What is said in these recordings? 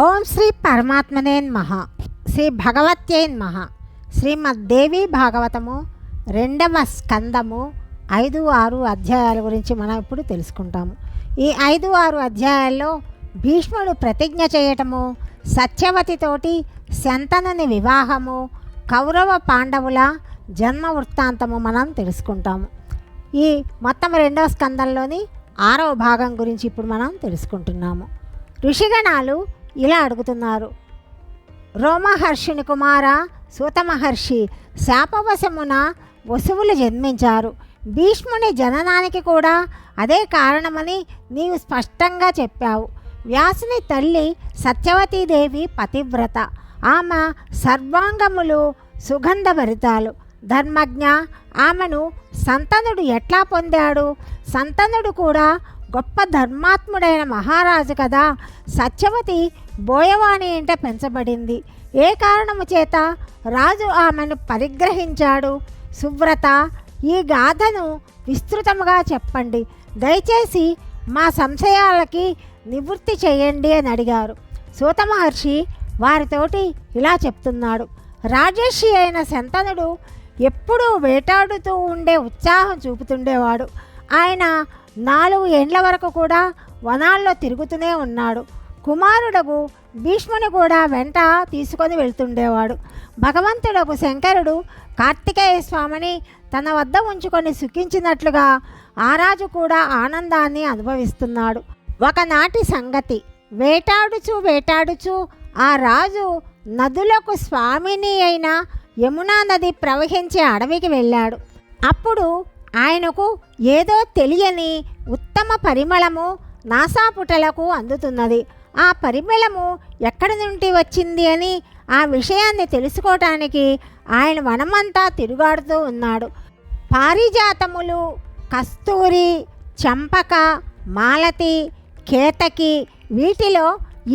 ఓం శ్రీ పరమాత్మనేన్ మహా శ్రీ భగవత్యేన్ మహా శ్రీమద్దేవి భాగవతము రెండవ స్కందము ఐదు ఆరు అధ్యాయాల గురించి మనం ఇప్పుడు తెలుసుకుంటాము. ఈ ఐదు ఆరు అధ్యాయాల్లో భీష్ముడు ప్రతిజ్ఞ చేయటము సత్యవతితోటి శంతనుని వివాహము కౌరవ పాండవుల జన్మ వృత్తాంతము మనం తెలుసుకుంటాము. ఈ మొత్తం రెండవ స్కందంలోని ఆరవ భాగం గురించి ఇప్పుడు మనం తెలుసుకుంటున్నాము. ఋషిగణాలు ఇలా అడుగుతున్నారు. రోమహర్షిని కుమార సూతమహర్షి శాపవశమున వసువులు జన్మించారు. భీష్ముని జననానికి కూడా అదే కారణమని నీవు స్పష్టంగా చెప్పావు. వ్యాసుని తల్లి సత్యవతీదేవి పతివ్రత. ఆమె సర్వాంగములు సుగంధభరితాలు. ధర్మజ్ఞ ఆమెను సంతనుడు ఎట్లా పొందాడు? సంతనుడు కూడా గొప్ప ధర్మాత్ముడైన మహారాజు కదా సత్యవతి బోయవాణి ఇంట పెంచబడింది. ఏ కారణము చేత రాజు ఆమెను పరిగ్రహించాడు? సువ్రత ఈ గాథను విస్తృతముగా చెప్పండి. దయచేసి మా సంశయాలకి నివృత్తి చేయండి అని అడిగారు. సూత మహర్షి వారితోటి ఇలా చెప్తున్నాడు. రాజేషి అయిన శంతనుడు ఎప్పుడూ వేటాడుతూ ఉండే ఉత్సాహం చూపుతుండేవాడు. ఆయన నాలుగు ఏండ్ల వరకు కూడా వనాల్లో తిరుగుతూనే ఉన్నాడు. కుమారుడకు భీష్ముని కూడా వెంట తీసుకొని వెళ్తుండేవాడు. భగవంతుడకు శంకరుడు కార్తికేయ స్వామిని తన వద్ద ఉంచుకొని సుఖించినట్లుగా ఆ రాజు కూడా ఆనందాన్ని అనుభవిస్తున్నాడు. ఒకనాటి సంగతి వేటాడుచు వేటాడుచు ఆ రాజు నదులకు స్వామిని అయిన యమునా నది ప్రవహించే అడవికి వెళ్ళాడు. అప్పుడు ఆయనకు ఏదో తెలియని ఉత్తమ పరిమళము నాసాపుటలకు అందుతున్నది. ఆ పరిమళము ఎక్కడి నుండి వచ్చింది అని ఆ విషయాన్ని తెలుసుకోవటానికి ఆయన వనమంతా తిరుగాడుతూ ఉన్నాడు. పారిజాతములు కస్తూరి చంపక మాలతి కేతకి వీటిలో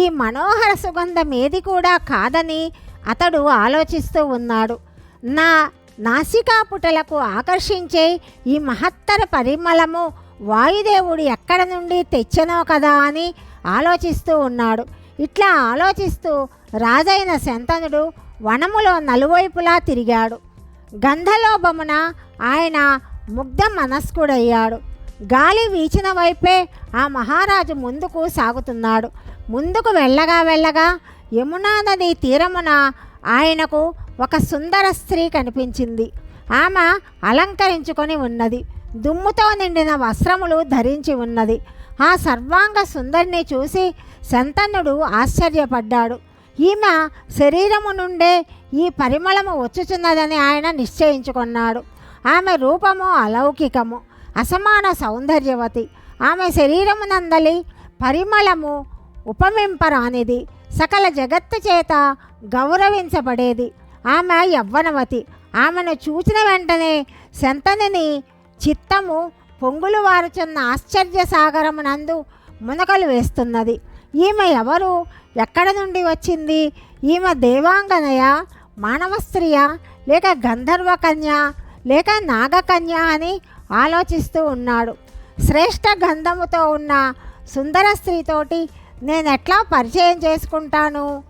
ఈ మనోహర సుగంధం ఏది కూడా కాదని అతడు ఆలోచిస్తూ ఉన్నాడు. నా నాసికాపుటలకు ఆకర్షించే ఈ మహత్తర పరిమళము వాయుదేవుడు ఎక్కడ నుండి తెచ్చనో కదా అని ఆలోచిస్తూ ఉన్నాడు. ఇట్లా ఆలోచిస్తూ రాజైన శంతనుడు వనములో నలువైపులా తిరిగాడు. గంధలోభమున ఆయన ముగ్ధ మనస్కుడయ్యాడు. గాలి వీచిన వైపే ఆ మహారాజు ముందుకు సాగుతున్నాడు. ముందుకు వెళ్ళగా వెళ్ళగా యమునా నది తీరమున ఆయనకు ఒక సుందర స్త్రీ కనిపించింది. ఆమె అలంకరించుకొని ఉన్నది. దుమ్ముతో నిండిన వస్త్రములు ధరించి ఉన్నది. ఆ సర్వాంగ సుందరిని చూసి శంతనుడు ఆశ్చర్యపడ్డాడు. ఈమె శరీరము నుండే ఈ పరిమళము వచ్చుచున్నదని ఆయన నిశ్చయించుకున్నాడు. ఆమె రూపము అలౌకికము అసమాన సౌందర్యవతి. ఆమె శరీరమునందలి పరిమళము ఉపమింపరానిది. సకల జగత్తు చేత గౌరవించబడేది. ఆమె యవ్వనవతి. ఆమెను చూచిన వెంటనే శంతనిని చిత్తము పొంగులు వారుచున్న ఆశ్చర్య సాగరమునందు మునకలు వేస్తున్నది. ఈమె ఎవరు? ఎక్కడ నుండి వచ్చింది? ఈమె దేవాంగనయ మానవ స్త్రీయ లేక గంధర్వ కన్య లేక నాగకన్య అని ఆలోచిస్తూ ఉన్నాడు. శ్రేష్ఠ గంధముతో ఉన్న సుందర స్త్రీతోటి నేను ఎట్లా పరిచయం చేసుకుంటాను?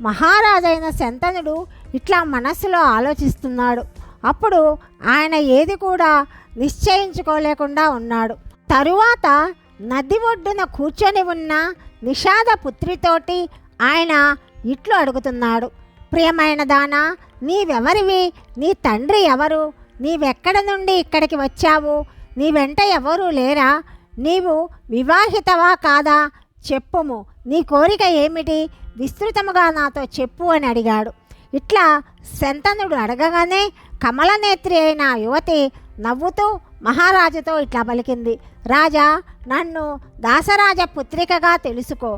మహారాజైన శంతనుడు ఇట్లా మనస్సులో ఆలోచిస్తున్నాడు. అప్పుడు ఆయన ఏది కూడా నిశ్చయించుకోలేకుండా ఉన్నాడు. తరువాత నది ఒడ్డున కూర్చొని ఉన్న నిషాద పుత్రితోటి ఆయన ఇట్లు అడుగుతున్నాడు. ప్రియమైన దానా నీవెవరివి? నీ తండ్రి ఎవరు? నీవెక్కడ నుండి ఇక్కడికి వచ్చావు? నీ వెంట ఎవరూ లేరా? నీవు వివాహితవా కాదా? చెప్పుము. నీ కోరిక ఏమిటి? విస్తృతముగా నాతో చెప్పు అని అడిగాడు. ఇట్లా శంతనుడు అడగగానే కమలనేత్రి అయిన యువతి నవ్వుతూ మహారాజుతో ఇట్లా పలికింది. రాజా నన్ను దాసరాజ పుత్రికగా తెలుసుకో.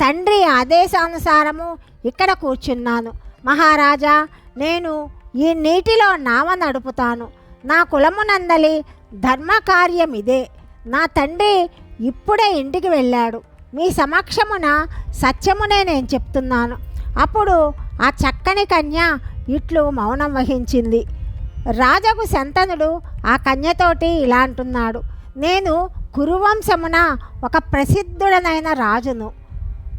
తండ్రి ఆదేశానుసారము ఇక్కడ కూర్చున్నాను. మహారాజా నేను ఈ నీటిలో నావ నడుపుతాను. నా కులమునందలి ధర్మకార్యం ఇదే నా తండ్రి ఇప్పుడే ఇంటికి వెళ్ళాడు. మీ సమక్షమున సత్యమునే నేను చెప్తున్నాను. అప్పుడు ఆ చక్కని కన్య ఇట్లు మౌనం వహించింది. రాజకు శంతనుడు ఆ కన్యతోటి ఇలా అంటున్నాడు. నేను కురువంశమున ఒక ప్రసిద్ధుడనైన రాజును.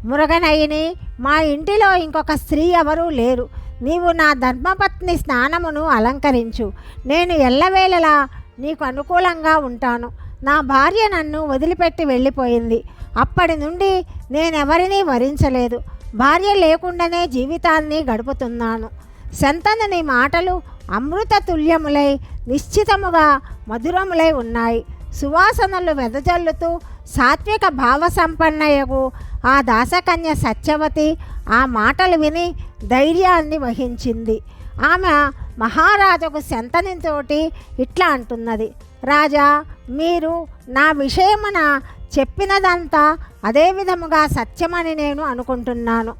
మురగనయ్యని మా ఇంటిలో ఇంకొక స్త్రీ ఎవరూ లేరు. నీవు నా ధర్మపత్ని స్నానమును అలంకరించు. నేను ఎల్లవేళలా నీకు అనుకూలంగా ఉంటాను. నా భార్య నన్ను వదిలిపెట్టి వెళ్ళిపోయింది. అప్పటి నుండి నేనెవరినీ వరించలేదు. భార్య లేకుండానే జీవితాన్ని గడుపుతున్నాను. శంతనుని మాటలు అమృత తుల్యములై నిశ్చితముగా మధురములై ఉన్నాయి. సువాసనలు వెదజల్లుతూ సాత్విక భావ భావసంపన్నయగు ఆ దాసకన్య సత్యవతి ఆ మాటలు విని ధైర్యాన్ని వహించింది. ఆమె మహారాజుకు శంతనితోటి ఇట్లా అంటున్నది. రాజా మీరు నా విషయమున చెప్పినదంతా అదే విధముగా సత్యమని నేను అనుకుంటున్నాను.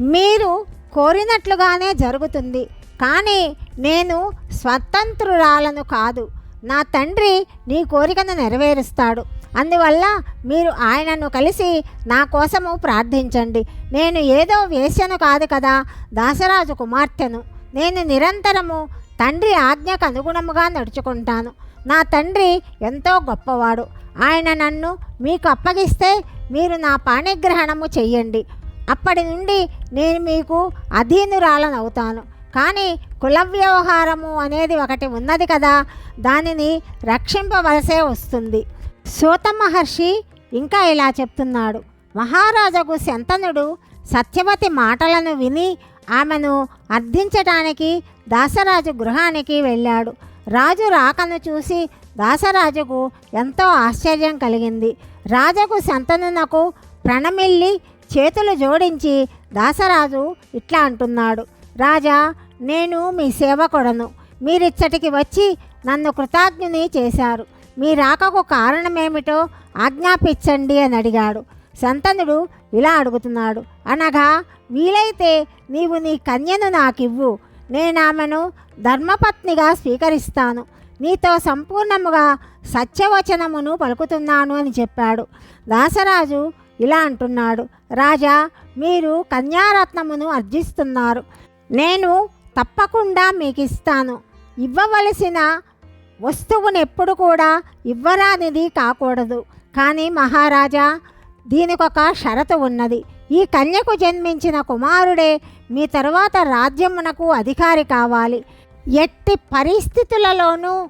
మీరు కోరినట్లుగానే జరుగుతుంది. కానీ నేను స్వతంత్రురాలను కాదు. నా తండ్రి నీ కోరికను నెరవేరుస్తాడు. అందువల్ల మీరు ఆయనను కలిసి నా కోసము ప్రార్థించండి. నేను ఏదో వేశ్యను కాదు కదా దాసరాజు కుమార్తెను. నేను నిరంతరము తండ్రి ఆజ్ఞకు అనుగుణముగా నడుచుకుంటాను. నా తండ్రి ఎంతో గొప్పవాడు. ఆయన నన్ను మీకు అప్పగిస్తే మీరు నా పాణిగ్రహణము చెయ్యండి. అప్పటి నుండి నేను మీకు అధీనురాలనవుతాను. కానీ కుల వ్యవహారము అనేది ఒకటి ఉన్నది కదా దానిని రక్షింపవలసే వస్తుంది. సూత మహర్షి ఇంకా ఇలా చెప్తున్నాడు. మహారాజుకు శంతనుడు సత్యవతి మాటలను విని ఆమెను అర్థించటానికి దాసరాజు గృహానికి వెళ్ళాడు. రాజు రాకను చూసి దాసరాజుకు ఎంతో ఆశ్చర్యం కలిగింది. రాజకు శంతనునకు ప్రణమిల్లి చేతులు జోడించి దాసరాజు ఇట్లా అంటున్నాడు. రాజా నేను మీ సేవకుడను. మీరిచ్చటికి వచ్చి నన్ను కృతజ్ఞుని చేశారు. మీ రాకకు కారణమేమిటో ఆజ్ఞాపించండి అని అడిగాడు. శంతనుడు ఇలా అడుగుతున్నాడు. అనగా వీలైతే నీవు నీ కన్యను నాకివ్వు. నేను ఆమెను ధర్మపత్నిగా స్వీకరిస్తాను. నీతో సంపూర్ణముగా సత్యవచనమును పలుకుతున్నాను అని చెప్పాడు. దాసరాజు ఇలా అంటున్నాడు. రాజా మీరు కన్యారత్నమును అర్జిస్తున్నారు. నేను తప్పకుండా మీకు ఇస్తాను ఇవ్వవలసిన వస్తువును ఎప్పుడు కూడా ఇవ్వరానిది కాకూడదు. కానీ మహారాజా దీనికొక షరతు ఉన్నది. ఈ కన్యకు జన్మించిన కుమారుడే మీ తరువాత రాజ్యమునకు అధికారి కావాలి. ఎట్టి పరిస్థితులలోనూ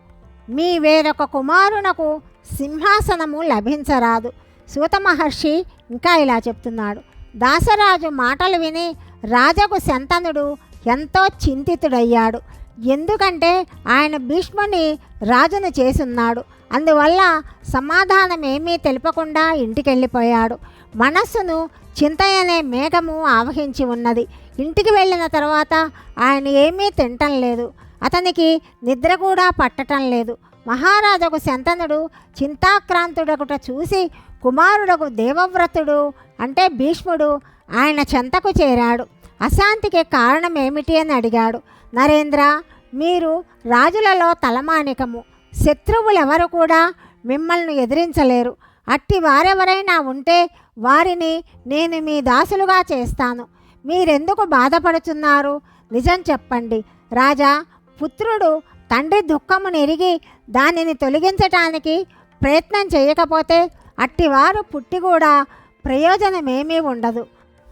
మీ వేరొక కుమారునకు సింహాసనము లభించరాదు. సూత మహర్షి ఇంకా ఇలా చెప్తున్నాడు. దాసరాజు మాటలు విని రాజకు శంతనుడు ఎంతో చింతితుడయ్యాడు. ఎందుకంటే ఆయన భీష్ముని రాజును చేసున్నాడు. అందువల్ల సమాధానం ఏమీ తెలుపకుండా ఇంటికెళ్ళిపోయాడు. మనస్సును చింతయనే మేఘము ఆవహించి ఉన్నది. ఇంటికి వెళ్ళిన తర్వాత ఆయన ఏమీ తినటం లేదు. అతనికి నిద్ర కూడా పట్టటం లేదు. మహారాజుకు శంతనుడు చింతాక్రాంతుడొకట చూసి కుమారుడకు దేవవ్రతుడు అంటే భీష్ముడు ఆయన చెంతకు చేరాడు. అశాంతికి కారణం ఏమిటి అని అడిగాడు. నరేంద్ర మీరు రాజులలో తలమానికము. శత్రువులెవరు కూడా మిమ్మల్ని ఎదిరించలేరు. అట్టి వారెవరైనా ఉంటే వారిని నేను మీ దాసులుగా చేస్తాను. మీరెందుకు బాధపడుతున్నారు? నిజం చెప్పండి. రాజా పుత్రుడు తండ్రి దుఃఖమును ఎరిగి దానిని తొలగించటానికి ప్రయత్నం చేయకపోతే అట్టివారు పుట్టి కూడా ప్రయోజనమేమీ ఉండదు.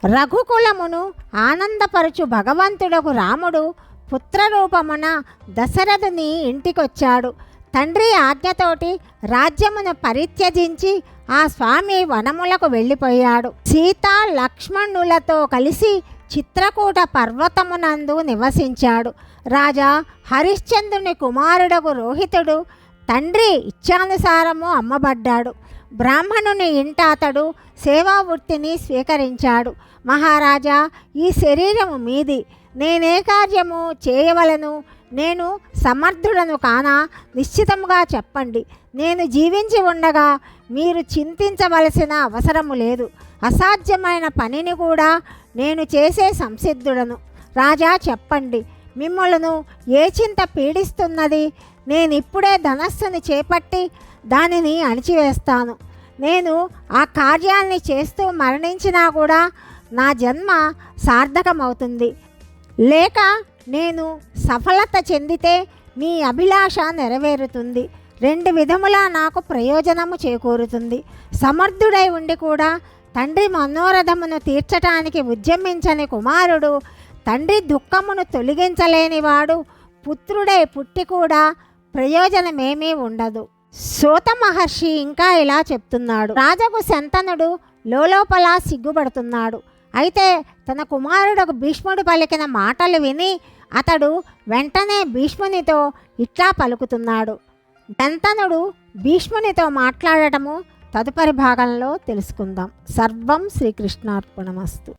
రఘుకులమును ఆనందపరచు భగవంతుడకు రాముడు పుత్రరూపమున దశరథుని ఇంటికొచ్చాడు. తండ్రి ఆజ్ఞతోటి రాజ్యమును పరిత్యజించి ఆ స్వామి వనములకు వెళ్ళిపోయాడు. సీత లక్ష్మణులతో కలిసి చిత్రకూట పర్వతమునందు నివసించాడు. రాజా హరిశ్చంద్రుని కుమారుడకు రోహితుడు తండ్రి ఇచ్ఛానుసారము అమ్మబడ్డాడు. బ్రాహ్మణుని ఇంట అతడు సేవా వృత్తిని స్వీకరించాడు. మహారాజా ఈ శరీరము మీది. నేనే కార్యము చేయవలను. నేను సమర్థుడను కానా? నిశ్చితముగా చెప్పండి. నేను జీవించి ఉండగా మీరు చింతించవలసిన అవసరము లేదు. అసాధ్యమైన పనిని కూడా నేను చేసే సంసిద్ధుడను. రాజా చెప్పండి మిమ్మలను ఏ చింత పీడిస్తున్నది? నేను ఇప్పుడే ధనస్సుని చేపట్టి దానిని అణిచివేస్తాను. నేను ఆ కార్యాన్ని చేస్తూ మరణించినా కూడా నా జన్మ సార్థకమవుతుంది. లేక నేను సఫలత చెందితే మీ అభిలాష నెరవేరుతుంది. రెండు విధములా నాకు ప్రయోజనము చేకూరుతుంది. సమర్థుడై ఉండి కూడా తండ్రి మనోరథమును తీర్చటానికి ఉద్యమించని కుమారుడు తండ్రి దుఃఖమును తొలగించలేనివాడు పుత్రుడై పుట్టి కూడా ప్రయోజనమేమీ ఉండదు. సూత మహర్షి ఇంకా ఇలా చెప్తున్నాడు. రాజకు శంతనుడు లోపల సిగ్గుపడుతున్నాడు. అయితే తన కుమారుడు భీష్ముడు పలికిన మాటలు విని అతడు వెంటనే భీష్మునితో ఇట్లా పలుకుతున్నాడు. దంతనుడు భీష్మునితో మాట్లాడటము తదుపరి భాగంలో తెలుసుకుందాం. సర్వం శ్రీకృష్ణార్పణమస్తు.